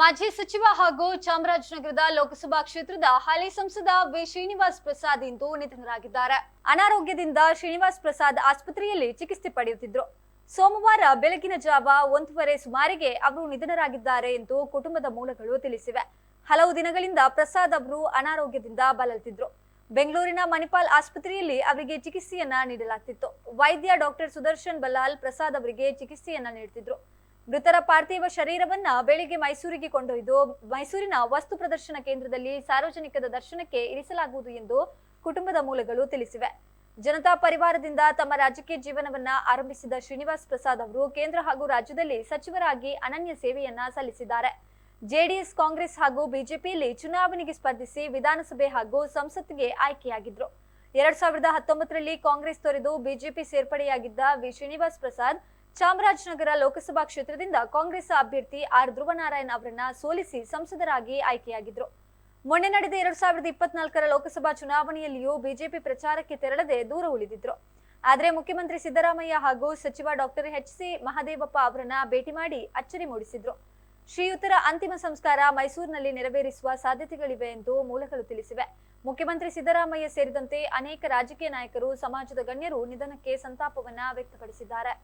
ಮಾಜಿ ಸಚಿವ ಹಾಗೂ ಚಾಮರಾಜನಗರದ ಲೋಕಸಭಾ ಕ್ಷೇತ್ರದ ಹಾಲಿ ಸಂಸದ ವಿ. ಶ್ರೀನಿವಾಸ್ ಪ್ರಸಾದ್ ಇಂದು ನಿಧನರಾಗಿದ್ದಾರೆ. ಅನಾರೋಗ್ಯದಿಂದ ಶ್ರೀನಿವಾಸ್ ಪ್ರಸಾದ್ ಆಸ್ಪತ್ರೆಯಲ್ಲಿ ಚಿಕಿತ್ಸೆ ಪಡೆಯುತ್ತಿದ್ದರು ಸೋಮವಾರ ಬೆಳಗಿನ ಜಾವ ಒಂದೂವರೆ ಸುಮಾರಿಗೆ ಅವರು ನಿಧನರಾಗಿದ್ದಾರೆ ಎಂದು ಕುಟುಂಬದ ಮೂಲಗಳು ತಿಳಿಸಿವೆ. ಹಲವು ದಿನಗಳಿಂದ ಪ್ರಸಾದ್ ಅವರು ಅನಾರೋಗ್ಯದಿಂದ ಬಳಲುತ್ತಿದ್ದರು ಬೆಂಗಳೂರಿನ ಮಣಿಪಾಲ್ ಆಸ್ಪತ್ರೆಯಲ್ಲಿ ಅವರಿಗೆ ಚಿಕಿತ್ಸೆಯನ್ನ ನೀಡಲಾಗ್ತಿತ್ತು. ವೈದ್ಯ ಡಾಕ್ಟರ್ ಸುದರ್ಶನ್ ಬಲ್ಲಾಲ್ ಪ್ರಸಾದ್ ಅವರಿಗೆ ಚಿಕಿತ್ಸೆಯನ್ನ ನೀಡುತ್ತಿದ್ರು ಮೃತರ ಪಾರ್ಥಿವ ಶರೀರವನ್ನ ಬೆಳಿಗ್ಗೆ ಮೈಸೂರಿಗೆ ಕೊಂಡೊಯ್ದು ಮೈಸೂರಿನ ವಸ್ತು ಪ್ರದರ್ಶನ ಕೇಂದ್ರದಲ್ಲಿ ಸಾರ್ವಜನಿಕರ ದರ್ಶನಕ್ಕೆ ಇರಿಸಲಾಗುವುದು ಎಂದು ಕುಟುಂಬದ ಮೂಲಗಳು ತಿಳಿಸಿವೆ. ಜನತಾ ಪರಿವಾರದಿಂದ ತಮ್ಮ ರಾಜಕೀಯ ಜೀವನವನ್ನ ಆರಂಭಿಸಿದ ಶ್ರೀನಿವಾಸ್ ಪ್ರಸಾದ್ ಅವರು ಕೇಂದ್ರ ಹಾಗೂ ರಾಜ್ಯದಲ್ಲಿ ಸಚಿವರಾಗಿ ಅನನ್ಯ ಸೇವೆಯನ್ನ ಸಲ್ಲಿಸಿದ್ದಾರೆ. ಜೆಡಿಎಸ್, ಕಾಂಗ್ರೆಸ್ ಹಾಗೂ ಬಿಜೆಪಿಯಲ್ಲಿ ಚುನಾವಣೆಗೆ ಸ್ಪರ್ಧಿಸಿ ವಿಧಾನಸಭೆ ಹಾಗೂ ಸಂಸತ್ಗೆ ಆಯ್ಕೆಯಾಗಿದ್ರು. ಎರಡ್ ಸಾವಿರದ ಹತ್ತೊಂಬತ್ತರಲ್ಲಿ ಕಾಂಗ್ರೆಸ್ ತೊರೆದು ಬಿಜೆಪಿ ಸೇರ್ಪಡೆಯಾಗಿದ್ದ ವಿ. ಶ್ರೀನಿವಾಸ್ ಪ್ರಸಾದ್ ಚಾಮರಾಜನಗರ ಲೋಕಸಭಾ ಕ್ಷೇತ್ರದಿಂದ ಕಾಂಗ್ರೆಸ್ ಅಭ್ಯರ್ಥಿ ಆರ್ ಧ್ರುವನಾರಾಯಣ್ ಅವರನ್ನ ಸೋಲಿಸಿ ಸಂಸದರಾಗಿ ಆಯ್ಕೆಯಾಗಿದ್ರು. ಮೊನ್ನೆ ನಡೆದ ಎರಡ್ ಸಾವಿರದ ಇಪ್ಪತ್ನಾಲ್ಕರ ಲೋಕಸಭಾ ಚುನಾವಣೆಯಲ್ಲಿಯೂ ಬಿಜೆಪಿ ಪ್ರಚಾರಕ್ಕೆ ತೆರಳದೆ ದೂರ ಉಳಿದಿದ್ರು. ಆದರೆ ಮುಖ್ಯಮಂತ್ರಿ ಸಿದ್ದರಾಮಯ್ಯ ಹಾಗೂ ಸಚಿವ ಡಾಕ್ಟರ್ ಎಚ್ ಸಿ ಮಹದೇವಪ್ಪ ಅವರನ್ನ ಭೇಟಿ ಮಾಡಿ ಅಚ್ಚರಿ ಮೂಡಿಸಿದ್ರು. ಶ್ರೀಯುತರ ಅಂತಿಮ ಸಂಸ್ಕಾರ ಮೈಸೂರಿನಲ್ಲಿ ನೆರವೇರಿಸುವ ಸಾಧ್ಯತೆಗಳಿವೆ ಎಂದು ಮೂಲಗಳು ತಿಳಿಸಿವೆ. ಮುಖ್ಯಮಂತ್ರಿ ಸಿದ್ದರಾಮಯ್ಯ ಸೇರಿದಂತೆ ಅನೇಕ ರಾಜಕೀಯ ನಾಯಕರು, ಸಮಾಜದ ಗಣ್ಯರು ನಿಧನಕ್ಕೆ ಸಂತಾಪವನ್ನ ವ್ಯಕ್ತಪಡಿಸಿದ್ದಾರೆ.